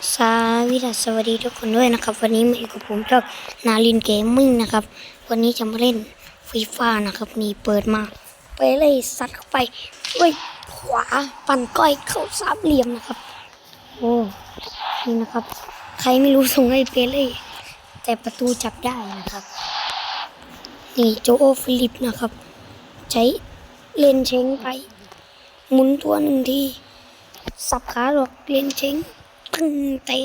สวัสดีสวัสดีทุกคนด้วยนะครับ วันนี้มาอยู่กับผมเจ้านาลินเกมมิ่งนะครับ วันนี้จะมาเล่นฟีฟ่านะครับนี่เปิดมาไปเลยซัดเข้าไปด้วยขวาปั่นก้อยเข้าสามเหลี่ยมนะครับ โอ้นี่นะครับ ใครไม่รู้ส่งให้เปเลย แต่ประตูจับได้นะครับ นี่โจโอฟิลิปนะครับ ใช้เลนเชงไปหมุนตัวหนึ่งทีสับขาหลอกเลนเชง ตึงเตะ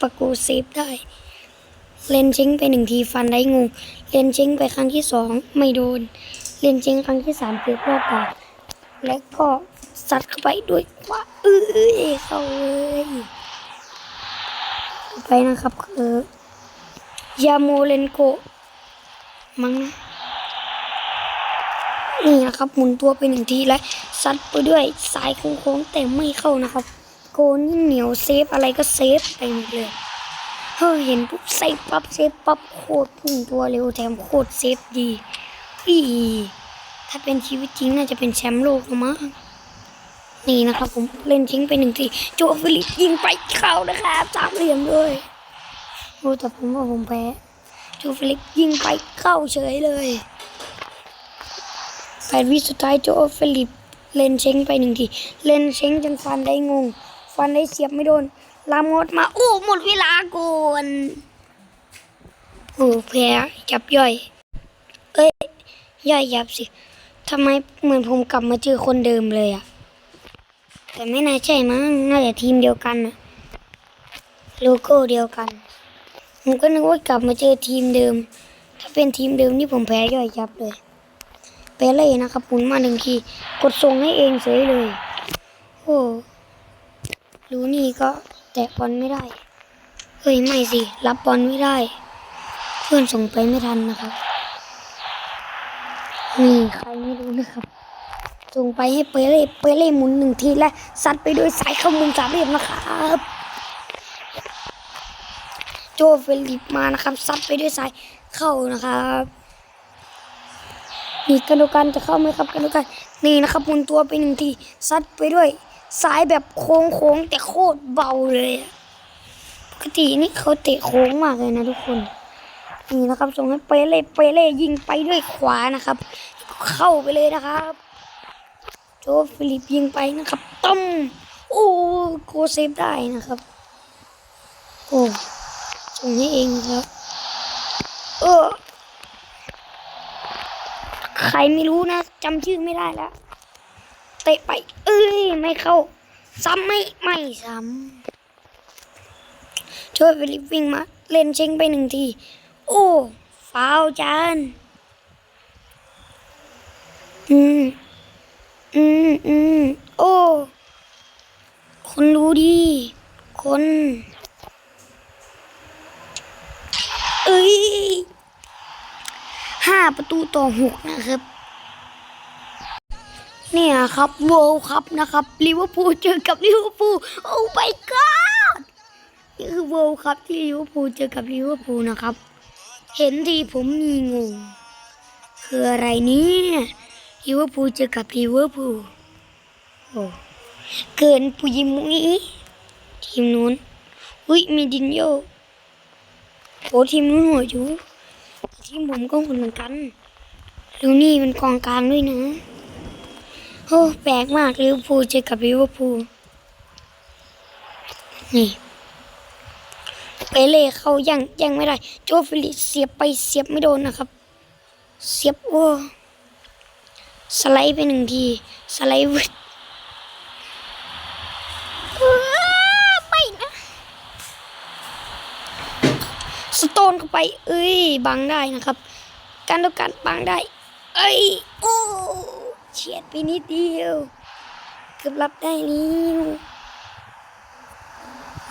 ประกูเซฟได้ เลนเชงไปหนึ่งทีฟันได้งู เลนเชงไปครั้งที่สองไม่โดน เลนเชงครั้งที่สามเกือบรอดปากและก็สัดเข้าไปด้วยขวาเอ้ยเข้าเลยต่อไปนะครับคือยาโมเลนโกมั้งนะนี่นะครับหมุนตัวไปหนึ่งทีและซัดไปด้วยสายโค้งๆแต่ไม่เข้านะครับ โกนี่เหนียวเซฟอะไรก็เซฟไปหมดเลยเฮ้ยเห็นปุ๊บเซฟปั๊บเซฟปั๊บโคตรพุ่งตัวเร็วแถมโคตรเซฟดีอีถ้าเป็นชีวิตจริงน่าจะเป็นแชมป์โลกมั้งนี่นะครับผมเล่นทิ้งไปหนึ่งทีโจฟิลิปยิงไปเข้านะครับสามเหลี่ยมเลยโอ้แต่ผมว่าผมแพ้โจฟิลิปยิงไปเข้าเฉยเลยแปดวิสุดท้ายโจฟิลิปเล่นเช้งไปหนึ่งที เล่นเช้งจนฟันได้งง ฟันได้เสียบไม่โดนลามดมาโอ้หมดเวลาก่อนโอ้แพ้ยับย่อย เอ้ยย่อยยับสิทำไมเหมือนผมกลับมาเจอคนเดิมเลยอะแต่ไม่น่าใช่มั้งน่าจะทีมเดียวกันนะโลโก้เดียวกัน ผมก็นึกว่ากลับมาเจอทีมเดิม ถ้าเป็นทีมเดิมนี่ผมแพ้ย่อยยับเลยเปเล่นะครับหมุนมาหนึ่งทีกดส่งให้เองเฉยเลย โอ้ รู้นี่ก็แตะบอลไม่ได้ เฮ้ย ไม่สิ รับบอลไม่ได้ เพื่อนส่งไปไม่ทันนะครับนี่ใครไม่รู้นะครับ ส่งไปให้เปเล่เปเล่หมุนหนึ่งทีและซัดไปด้วยสายเข้ามุมสามเหลี่ยมนะครับโจเฟลิปมานะครับซัดไปด้วยสายเข้านะครับนี่กันดูกันจะเข้าไหมครับกันดูกันนี่นะครับหมุนตัวไปหนึ่งทีซัดไปด้วย สายแบบโค้งโค้งๆแต่โคตรเบาเลยอะปกตินี่เขาเตะโค้งมากเลยนะทุกคนนี่นะครับส่งให้เปเล่เปเล่ยิงไปด้วยขวานะครับ เข้าไปเลยนะครับโจฟิลิปยิงไปนะครับต้มโอ้โกเซฟได้นะครับโอ้ส่งให้เองครับเออใครไม่รู้นะจำชื่อไม่ได้แล้ว เตะไป เอ้ย ไม่เข้า ซ้ำไม่ ไม่ซ้ำช่วยฟิลิปวิ่งมา เล่นเช็งไปหนึ่งที โอ้ฟาวจานอืม อืมอืมโอ้ คนรู้ดี คน เอ้ยห้าประตูต่อหกนะครับ เนี่ยครับโวครับนะครับลิเวอร์พูลเจอกับลิเวอร์พูลโอ้ my god นี่คือโวครับที่ลิเวอร์พูลเจอกับลิเวอร์พูลนะครับ เห็นทีผมมีงง คืออะไรเนี่ยลิเวอร์พูลเจอกับลิเวอร์พูลโอ้เกินปุยมุยทีมนู้นอุ้ยมีดินโยโอ้ทีมนู้นหัวอยู่ทีมผมก็หุ่นเหมือนกันแล้วนี่มันกองกลางด้วยนะ อ้แปลกมากลิเวอร์พูลเจอกับลิเวอร์พูลนี่เปเล่เขายังยังไม่ได้ โจฟิลิเสียบไปเสียบไม่โดนนะครับ เสียบโอ้สไลด์ไปหนึ่งที สไลด์วึดไม่นะ สโตนเข้าไป เอ้ยบังได้นะครับ การต้องการบังได้ เอ้ยโอ้ เฉียดไปนิดเดียว เกือบรับได้แล้ว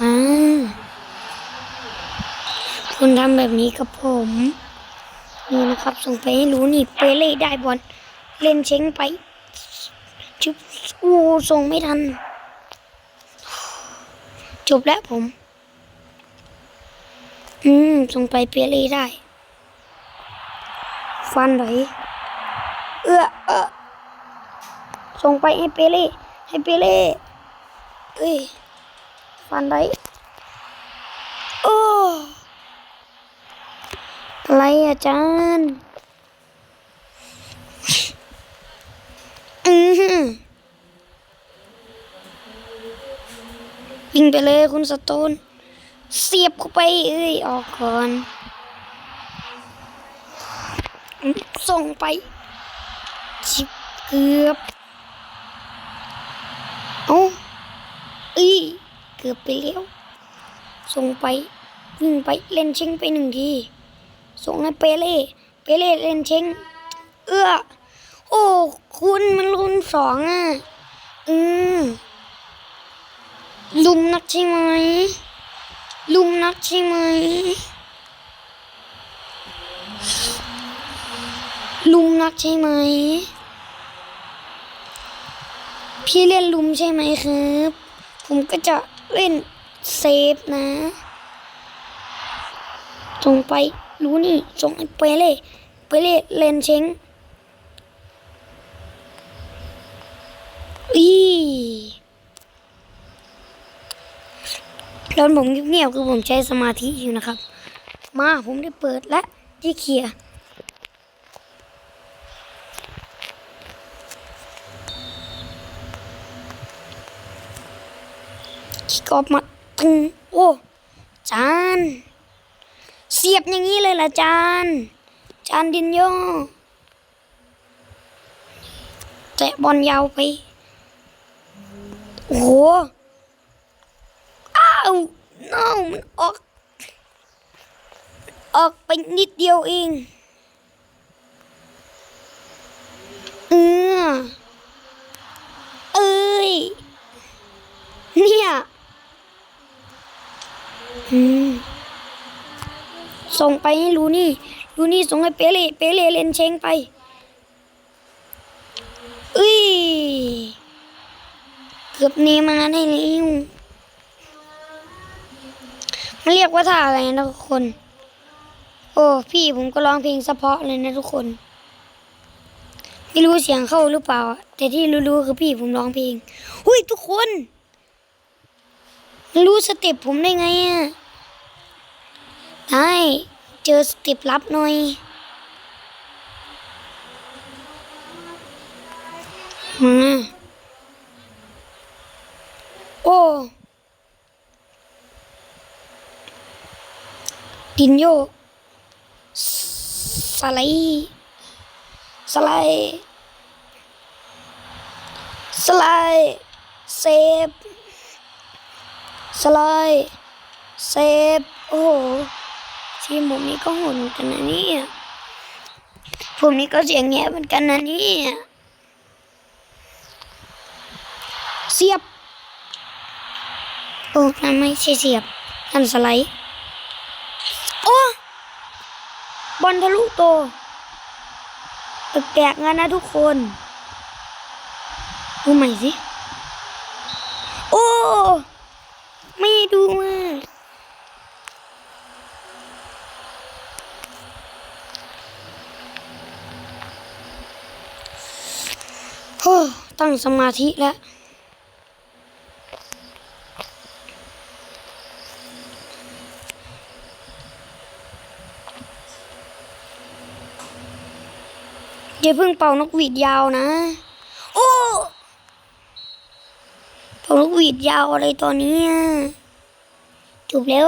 อ่าคุณทำแบบนี้กับผมนี่นะครับ ส่งไปให้รู้นี่เปเล่ได้บอลเล่นเช้งไปชุบโอ้ส่งไม่ทัน จบแล้วผม อืม ส่งไปเปเล่ได้ ฟันไหลเอื้อเออ ส่งไปให้เปเล่ให้เปเล่เอ้ยฟันไดโอ้อะไรอาจารย์อืมยิงไปเลยคุณสตูนเสียบเข้าไปเอ้ยออกก่อนส่งไปจิบเกือบ เกือบไปแล้วส่งไปวิ่งไปเล่นเชงไปหนึ่งทีส่งให้เปเล่เปเล่เล่นเชงเอื้อโอ้คุณมันรุนสองอะอืมลุมนักใช่ไหมลุมนักใช่ไหมลุมนักใช่ไหม พี่เล่นลุมใช่ไหมครับ ผมก็จะ เล่นเซฟนะส่งไปรู้นี่ส่งให้เปเล่เปเล่เล่นเชงอีตอนผมเงียบๆคือผมใช้สมาธิอยู่นะครับ มาผมได้เปิดและที่เคลียร์ ออกมาตึงโอ้จานเสียบอย่างนี้เลยล่ะจานจานดินโยแตะบอลยาวไป โอ้โหอ้าวน้องมันออก ออกไปนิดเดียวเอง เออเอ้ย เนี่ย อืม ส่งไปให้ลูนี่ลูนี่ส่งให้เปเล่เปเล่เล่นเชงไปอุ้ยเกือบเนมาได้แล้วมันเรียกว่าท่าอะไรนะทุกคน โอ้พี่ผมก็ร้องเพลงเฉพาะเลยนะทุกคน ไม่รู้เสียงเข้าหรือเปล่า แต่ที่รู้ๆคือพี่ผมร้องเพลงหุ้ยทุกคนมันรู้สเต็ปผมได้ไงอะได้ เจอสเต็ปลับหน่อยมาโอ้ดินโยสไลด์สไลด์สไลด์เซฟสไลด์เซฟโอ้โห ทีมผมนี่ก็โหดเหมือนกันนะเนี่ยผมนี่ก็เสียงแง่เหมือนกันนะเนี่ยเสียบ โอ้นั่นไม่ใช่เสียบนั่นสไลด์ โอ้บอลทะลุโตแปลกๆงั้นนะทุกคนดูใหม่สิ โอ้ ไม่ดูอะ โอ้ ตั้งสมาธิแล้วอย่าเพิ่งเป่านกหวีดยาวนะ โอ้เป่านกหวีดยาวอะไรตอนนี้จบแล้ว